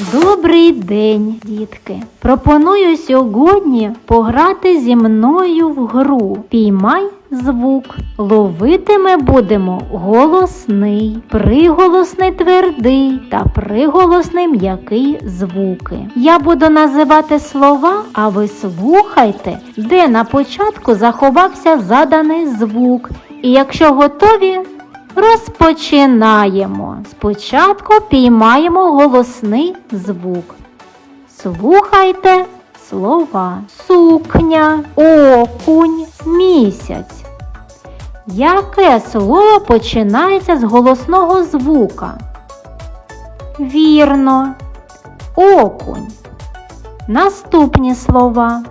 Добрий день, дітки! Пропоную сьогодні пограти зі мною в гру. Піймай звук. Ловити ми будемо голосний, приголосний твердий та приголосний м'який звуки. Я буду називати слова, а ви слухайте, де на початку заховався заданий звук. І якщо готові, Розпочинаємо. Спочатку піймаємо голосний звук. Слухайте слова. Сукня, окунь, місяць. Яке слово починається з голосного звука? Вірно. Окунь. Наступні слова.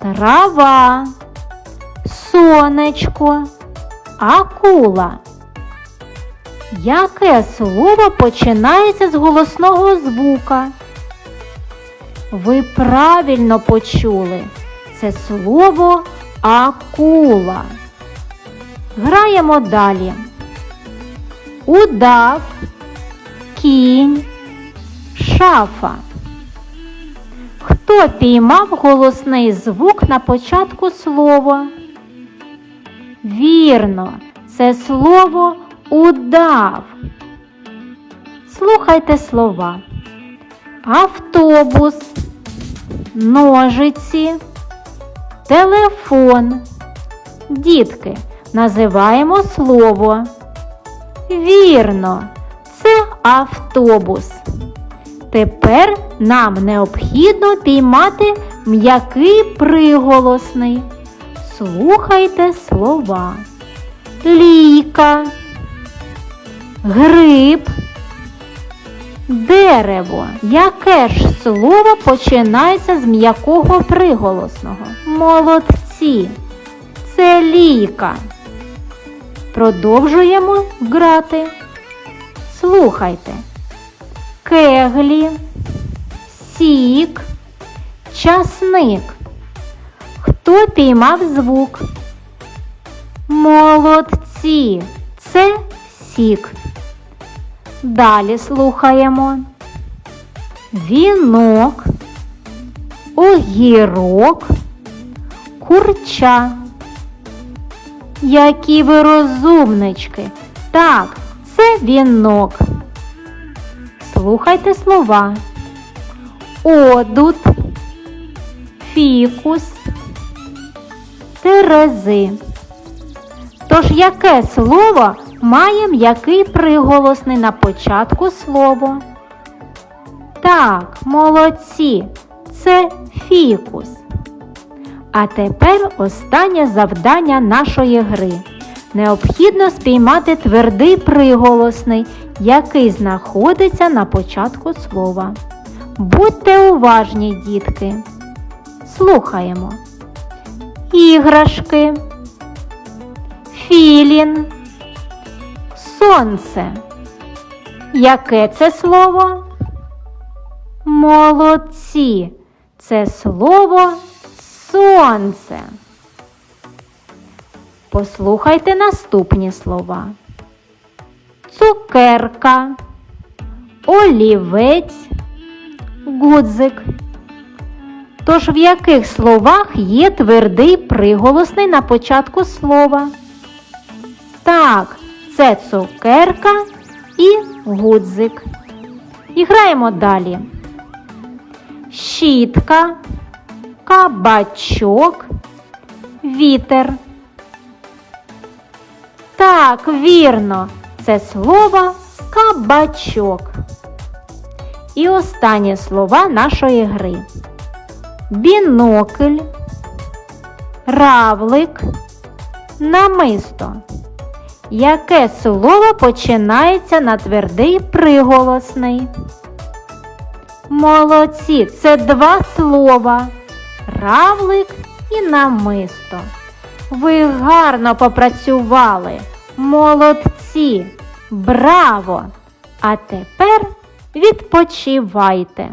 Трава, сонечко, акула. Яке слово починається з голосного звука? Ви правильно почули. Це слово акула. Граємо далі. Удав, кінь, шафа. Хто піймав голосний звук на початку слова? Вірно, це слово удав. Слухайте слова. Автобус, ножиці, телефон. Дітки, називаємо слово. Вірно, це автобус. Тепер нам необхідно піймати м'який приголосний. Слухайте слова. Лійка, гриб, дерево. Яке ж слово починається з м'якого приголосного? Молодці. Це лійка. Продовжуємо грати. Слухайте. Кеглі, сік, часник. Хто піймав звук? Молодці. Це сік. Далі слухаємо. Вінок, огірок, курча. Які ви розумнички. Так, це вінок. Слухайте слова. Одут, фікус, терези. Тож яке слово має м'який приголосний на початку слова? Так, молодці, це фікус. А тепер останнє завдання нашої гри. Необхідно спіймати твердий приголосний, який знаходиться на початку слова. Будьте уважні, дітки. Слухаємо. Іграшки, філін, сонце. Яке це слово? Молодці. Це слово сонце. Послухайте наступні слова. Цукерка, олівець, гудзик. Тож в яких словах є твердий приголосний на початку слова? Так, це цукерка і гудзик. І граємо далі. Щітка, кабачок, вітер. Так, вірно, це слово кабачок. І останні слова нашої гри. Бінокль, равлик, намисто. Яке слово починається на твердий приголосний? Молодці, це два слова. Равлик і намисто. Ви гарно попрацювали. Молодці! Браво! А тепер відпочивайте.